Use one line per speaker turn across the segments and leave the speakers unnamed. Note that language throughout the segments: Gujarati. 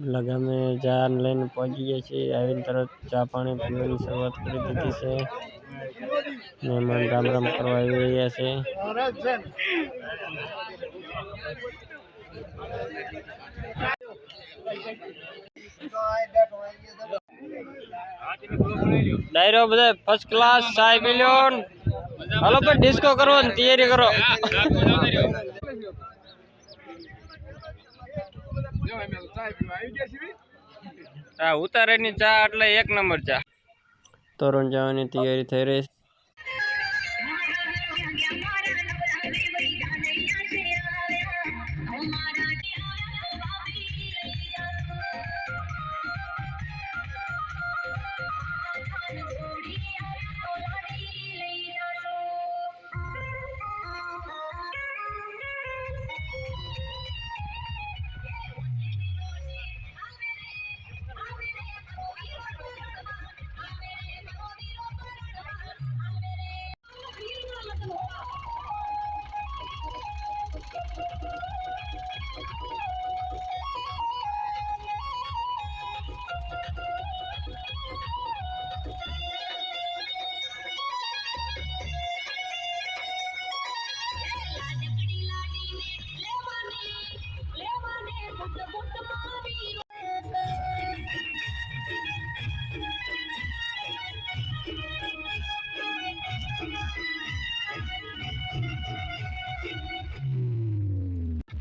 લગામે ચા લઈને પહોંચી ગયા છીએ. આવીને તરત ચા પાણી પીવાની શરૂઆત કરી દીધી છે. મહેમાન રામ રામ કરવા આવી રહ્યા છે. ડાયરો બધા ફર્સ્ટ ક્લાસ સાહેબ મિલિયન. હાલો પણ ડિસ્કો કરો ને તૈયારી કરો. હા ઉતારેની ચા એટલે એક નંબર ચા. તોરણ જવાની તૈયારી થઈ રહી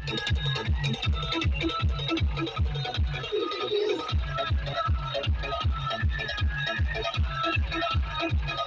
Thank you.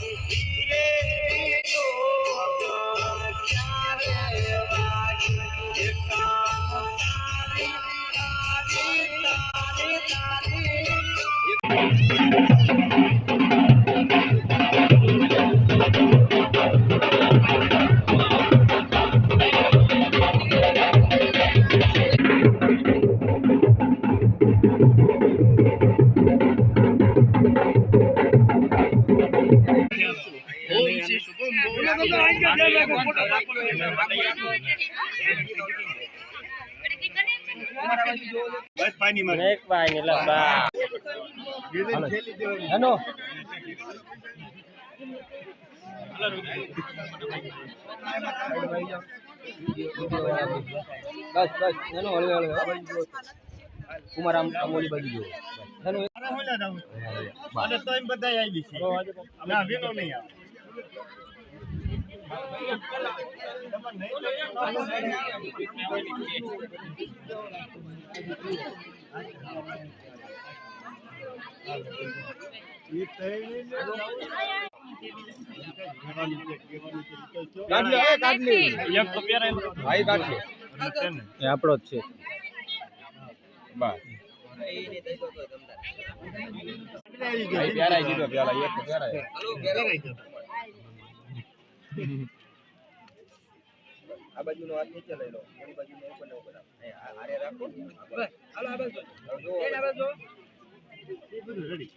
બસ બસ. હેલો હળવે હળવે. કુમાર આમ ઓલી બાજુ
અને તો એમ બધા આવી છે. ના વેલો નહીં આવે.
આપણો જ છે. બસ. આ બાજુ નો હાથ નીચે લઈ લો. ઓલી બાજુ નો ઉપર ને ઉપર આરે રાખો હાલો આ બાજુ જો.
બધું રેડી